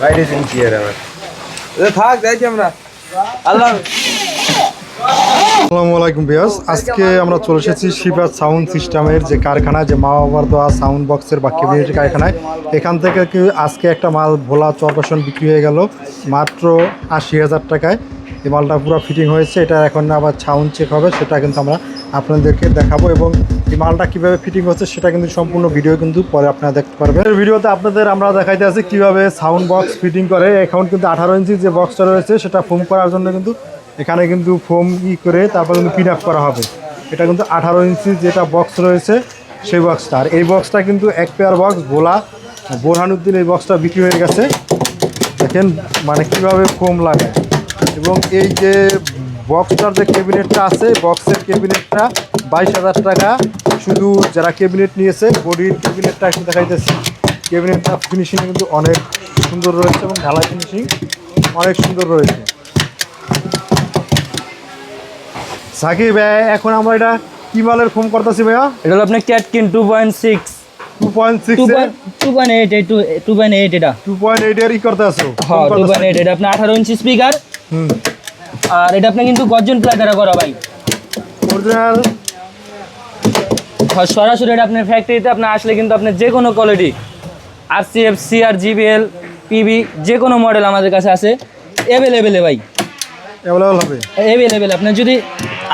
বাইরে আর আমার থাক যাইছি আমরা আল্লাহ আসসালামু আলাইকুম বিয়াস আজকে আমরা চলে এসেছি শিবাজ সাউন্ড সিস্টেমের যে কারখানা যে মা বাবার দেওয়া সাউন্ড বক্সের বা কেবিনেটের কারখানায়। এখান থেকে আজকে একটা মাল ভোলা চরপাশন বিক্রি হয়ে গেল, মাত্র আশি হাজার টাকায়। এই মালটা পুরো ফিটিং হয়েছে, এটা এখন আবার সাউন্ড চেক হবে, সেটা কিন্তু আমরা আপনাদেরকে দেখাবো এবং এই মালটা কীভাবে ফিটিং হচ্ছে সেটা কিন্তু সম্পূর্ণ ভিডিও কিন্তু পরে আপনারা দেখতে পারবেন। এই ভিডিওতে আপনাদের আমরা দেখাইতে আছি কীভাবে সাউন্ড বক্স ফিটিং করে। এখন কিন্তু আঠারো ইঞ্চি যে বক্সটা রয়েছে, সেটা ফোম করার জন্য কিন্তু এখানে কিন্তু ফোম ই করে তারপর কিন্তু পিন আপ করা হবে। এটা কিন্তু আঠারো ইঞ্চি যেটা বক্স রয়েছে, সেই বক্সটা আর এই বক্সটা কিন্তু এক পেয়ার বক্স বোলা বোরহানুদ্দিন এই বক্সটা বিক্রি হয়ে গেছে। দেখেন মানে কীভাবে ফোম লাগে। এবং এই যে বক্সটার যে ক্যাবিনেটটা আছে বক্সের ক্যাবিনেটটা বাইশ হাজার টাকা। শুধু যারা ক্যাবিনেট নিয়েছে বডির ক্যাবিনেটটা একটু দেখাইতেছি। ক্যাবিনেটটা ফিনিশিং কিন্তু অনেক সুন্দর রয়েছে এবং ঢালাই ফিনিশিং অনেক সুন্দর রয়েছে। সাকিব এ- এখন আমরা এটা কি মালের ফোন করতেছি ভাইয়া? এটা হলো আপনার ক্যাটকিন two point six two point six two point two point eight two two point eight এটা। টু পয়েন্ট এইট এর ই করতে আসো হ্যাঁ টু পয়েন্ট এইট এটা আপনার আঠারো ইঞ্চি স্পিকার হুম। আর এটা আপনার কিন্তু গর্জন প্লাই দ্বারা করা ভাই। অরিজিনাল সরাসরি এটা আপনার ফ্যাক্টরিতে আপনার আসলে কিন্তু আপনার যে কোনো কোয়ালিটি আর সি এফ সি আর জিবিএল পিবি যে কোনো মডেল আমাদের কাছে আছে। অ্যাভেলেবেলে ভাই। অ্যাভেলেবল হবে। অ্যাভেলেবেল আপনার যদি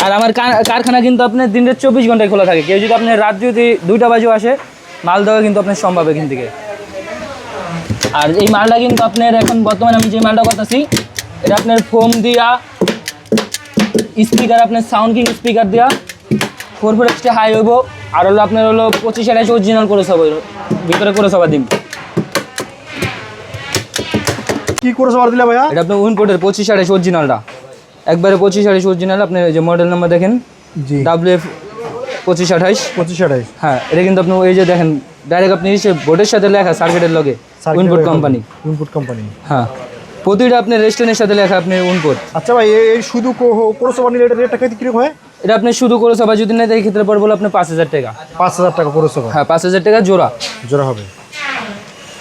আর আমার কারখানা কিন্তু আপনার দিনের চব্বিশ ঘন্টায় খোলা থাকে। কেউ যদি আপনার রাত যদি দুইটা বাজেও আসে মাল দেওয়া কিন্তু আপনার সম্ভব এখান থেকে। আর এই মালটা কিন্তু আপনার এখন বর্তমানে আমি যে মালটা করতেছি এটা আপনার ফোম দিয়া স্পিকার আপনার সাউন্ড কিং স্পিকার দিয়া। ফোর ফোর এক্সট্রা হাই হইব। আর হলো আপনার হলো পঁচিশ আঠাশ অরিজিনাল করে সব ভিতরে করে সবাই দিন কি করে সবার দিলে ভাইয়া? এটা আপনার উইনপোর্টের পঁচিশ আঠাশ অরিজিনালটা একবারে পঁচিশ আঠাশ অরিজিনাল আপনি যে মডেল নাম্বার দেখেন। জি। ডাব্লিউ এফ পঁচিশ আঠাইশ পঁচিশ আঠাইশ হ্যাঁ এটা কিন্তু আপনি এই যে দেখেন ডাইরেক্ট আপনি এসে বোর্ডের সাথে লেখা সার্কিটের লগে। উইনপুট কোম্পানি ইনপুট কোম্পানি হ্যাঁ। প্রতিটা আপনার রেস্টুরেন্টের সাথে লেখা আপনি উইনপুট আচ্ছা ভাই এই- শুধু কোরসোবার নিলে এটা রেটটা কেটে কীরকম হয়? এটা আপনি শুধু করে সবাই যদি না এই ক্ষেত্রে পড়ব আপনার পাঁচ হাজার টাকা। পাঁচ হাজার টাকা কোরসোবার হ্যাঁ পাঁচ হাজার টাকা জোড়া। জোড়া হবে।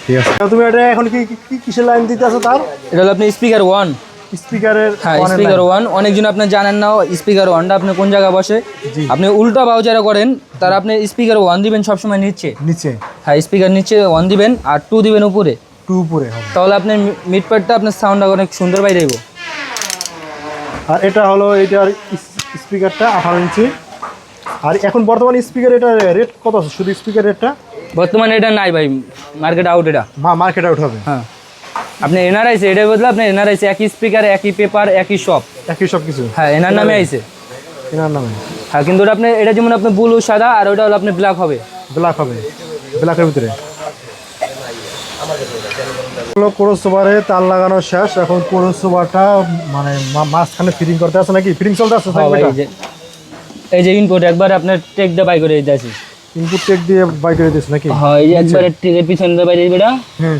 ঠিক আছে। তুমি এটা এখন কি কিসের লাইন দিতে আছো তার? এটা হলো আপনি স্পিকার ওয়ান স্পিকারের হ্যাঁ স্পিকার ওয়ান অনেকজন আপনি জানেন না স্পিকার ওয়ানটা আপনি কোন জায়গায় বসে। আপনি উল্টা বাউ যারা করেন তারা আপনি স্পিকার ওয়ান দিবেন সবসময় নিচ্ছে নিচে। হ্যাঁ স্পিকার নিচে ওয়ান দিবেন আর টু দিবেন উপরে। টু উপরে হবে। তাহলে আপনার মিড পার্টটা আপনার সাউন্ডটা অনেক সুন্দর বাইরে দেবো আর এটা হলো এটার স্পিকারটা আঠারো ইঞ্চি। আর এখন বর্তমানে স্পিকার এটা রেট কত আছে? শুধু স্পিকার রেটটা বর্তমানে এটা নাই ভাই মার্কেট আউট এটা। হ্যাঁ মার্কেট আউট হবে। হ্যাঁ। আপনি এনআর আইসে এটার বদলে আপনি এনআর আইসে একই স্পিকার একই পেপার একই শপ একই সব কিছু। হ্যাঁ এনার নামে আইসে এনার নামে। হ্যাঁ কিন্তু ওটা আপনি এটা যেমন আপনি ব্লু সাদা আর ওটা হলো আপনি ব্ল্যাক হবে। ব্ল্যাক হবে। ব্ল্যাকের ভিতরে। হলো কোরসোবারে তার লাগানো শেষ এখন কোরসোবারটা মানে মা- মাঝখানে ফিটিং করতে আছে নাকি? ফিটিং চলতে আছে হ্যাঁ এই যে এই যে ইনপুট একবার আপনার টেক দিয়ে বাই করে দিয়েছি ইনপুট টেক দিয়ে বাই করে দিয়েছে নাকি? হ্যাঁ এই যে একবারে টেকের পিছনে দিয়ে বাইরে দিবে এটা হুম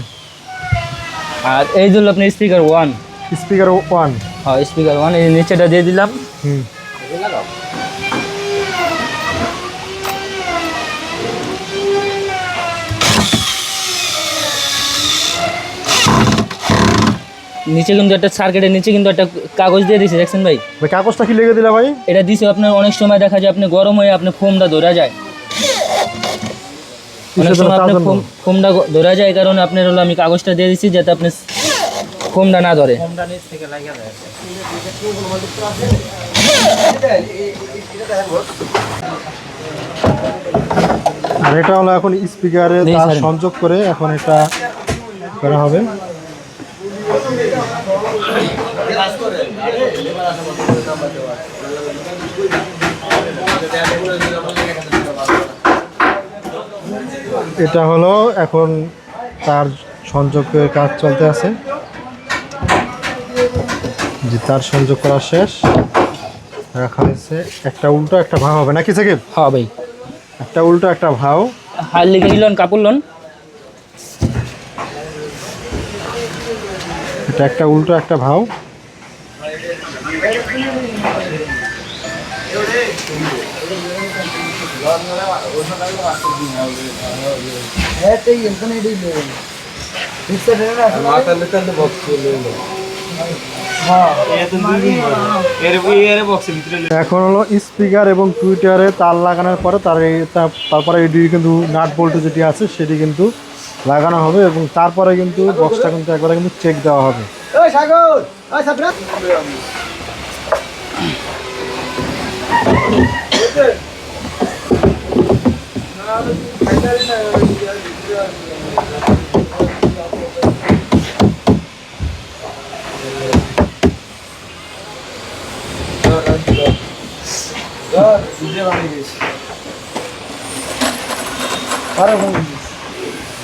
আর এই যে হলো আপনার স্পিকার ওয়ান স্পিকার ওয়ান হ্যাঁ স্পিকার ওয়ান এই নিচেটা দিয়ে দিলাম। হুম। নিচে কিন্তু একটা সার্কিটের নিচে কিন্তু একটা কাগজ দিয়ে দিয়েছে দেখছেন ভাই? ভাই কাগজটা কি লেগে দিলা ভাই? এটা দিছে আপনার অনেক সময় দেখা যায় আপনি গরম হয়ে আপনার ফোমটা ধরা যায়। অনেক সময়? ফোম ফোমটা ধরা যায় কারণ আপনার হলো আমি কাগজটা দিয়ে দিছি যাতে আপনি ফোমটা না ধরে। আর এটা হলো এখন স্পিকারে তার সংযোগ করে এখন এটা করা হবে। এটা হলো এখন তার সংযোগের কাজ চলতে আছে। যে তার সংযোগ করা শেষ। রাখা হয়েছে। একটা উল্টো একটা ভাও হবে। নাকি সাকিব? হ্যাঁ ভাই। একটা উল্টো একটা ভাও। হাল লিখে নিলেন কাপড় লন। এটা একটা উল্টো, একটা ভাও। এখন হলো স্পিকার এবং টুইটারে তার লাগানোর পরে তার তারপরে এটি কিন্তু নাট বল্টু যেটি আছে, সেটি কিন্তু লাগানো হবে এবং তারপরে কিন্তু বক্সটা কিন্তু একবারে কিন্তু চেক দেওয়া হবে।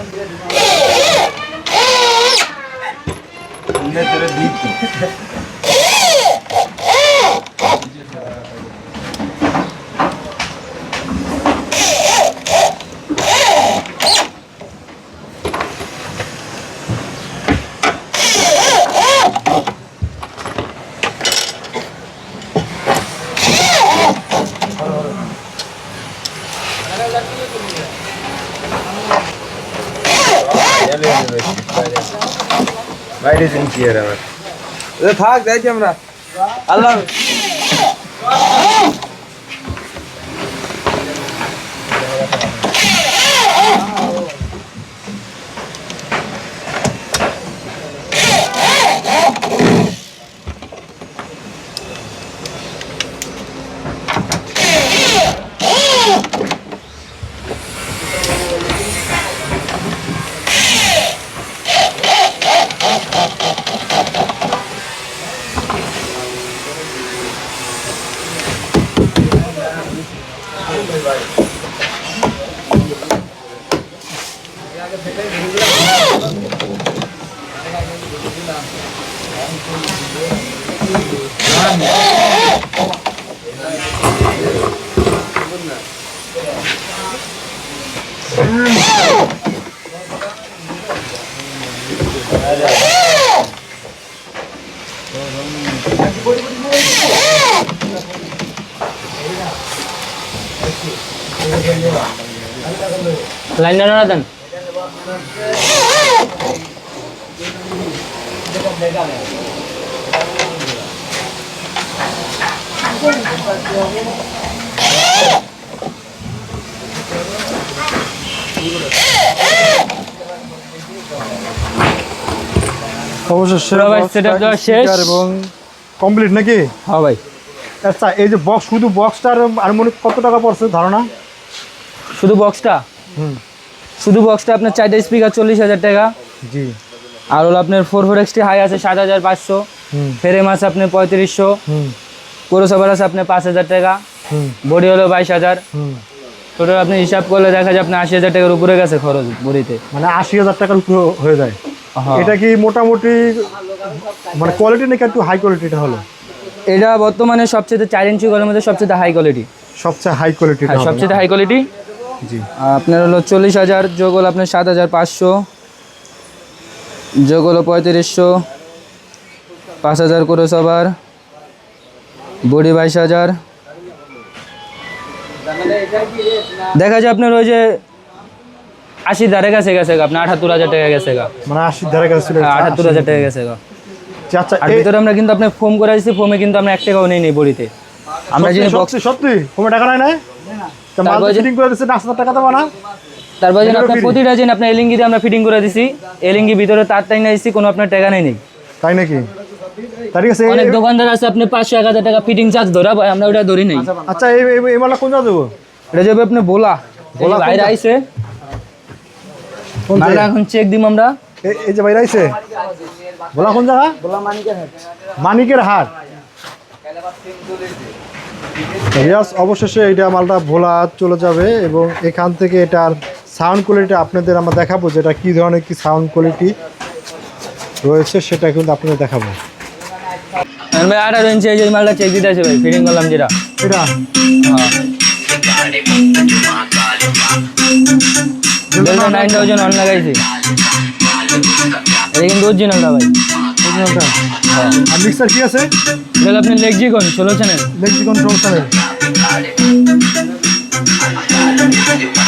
ভুলিয়া হয় নাকি বাইরে কি আর আবার থাক যাইছি আমরা। আল্লাহ। লাইন না দেন অবশেষে ভাই দেওয়া শেষ। এবং কমপ্লিট নাকি? হ্যাঁ ভাই। আচ্ছা এই যে বক্স শুধু বক্সটার আনুমানিক কত টাকা পড়ছে ধারণা? শুধু বক্সটা হুম। শুধু বক্সটা আপনার চারটা স্পিকার চল্লিশ হাজার টাকা। জি। আর হলো আপনার ফোর ফোর এক্সটি হাই আছে সাত হাজার পাঁচশো। হুম। ফেরেম আছে আপনার পঁয়ত্রিশশো। হুম। কোরোসাবার আছে আপনার পাঁচ হাজার টাকা। বডি হলো বাইশ হাজার। টোটাল আপনি হিসাব করলে দেখা যায় আপনার আশি হাজার টাকার উপরে গেছে খরচ বড়িতে। মানে আশি হাজার টাকার উপরে হয়ে যায়। হ্যাঁ। এটা কি মোটামুটি মানে কোয়ালিটি নাকি একটু হাই কোয়ালিটিটা হলো? এটা বর্তমানে সবচেয়ে চার ইঞ্চি গলের মধ্যে সবচেয়ে হাই কোয়ালিটি সবচেয়ে হাই হ্যাঁ সবচেয়ে হাই কোয়ালিটি জি। আপনার হলো চল্লিশ হাজার যোগ হলো আপনার সাত হাজার পাঁচশো। যোগ হলো পঁয়ত্রিশশো পাঁচ হাজার করে সবার বডি বাইশ হাজার। দেখা যায় আপনার ওই যে আশি ধারে গেছে গেছে আপনার আঠাত্তর হাজার টাকা গেছে গা। মানে আশি ধারে কাছে হ্যাঁ, আটাত্তর হাজার টাকা গেছে গা। আচ্ছা আর ভিতরে আমরা কিন্তু আপনার ফোম করে দিচ্ছি ফোমে কিন্তু আমরা এক টাকাও নেই নেই বড়িতে। আমরা যিনি বক্স সত্যি কোনো টাকা নাই না তারপরে যে- ফিটিং করে দিচ্ছে টাকা দেবো না? তারপর যেন আপনার প্রতিটা যেন আপনার এলিঙ্গি দিয়ে আমরা ফিটিং করে দিছি। এলিঙ্গি ভিতরে তার টাই না কোনো আপনার টাকা নেই তাই নাকি? ঠিক আছে অনেক দোকানদার আছে আপনি পাঁচশো এক হাজার টাকা ফিটিং চার্জ ধরা ভাই আমরা ওটা ধরি নেই। আচ্ছা এই এই- মালটা কোন দেবো? এটা যাবে আপনি বোলা বোলা বোলা বাইরে আইছে। এখন চেক দিব আমরা। এই যে বাইরে আইছে। বলা কোন জায়গা? মানিকের হাট। রিয়াজ অবশেষে এটা মালটা ভোলা চলে যাবে এবং এখান থেকে এটার সাউন্ড কোয়ালিটি আপনাদের আমরা দেখাবো যেটা কি ধরনের কি সাউন্ড কোয়ালিটি রয়েছে সেটা কিন্তু আপনাদের দেখাবো। এখন ভাই আঠারো ইঞ্চি এই যে মালটা চেক দিতে আছে ভাই ফিটিং করলাম যেটা। এটা? হ্যাঁ নাইন থাউজেন্ড অন লাগাইছি। এটা কিন্তু অরিজিনালটা ভাই। Originalটা। আর মিক্সার কি আছে? আপনি লেগজিকন ষোলো চ্যানেল লেক্সিকন সমস্যা নেই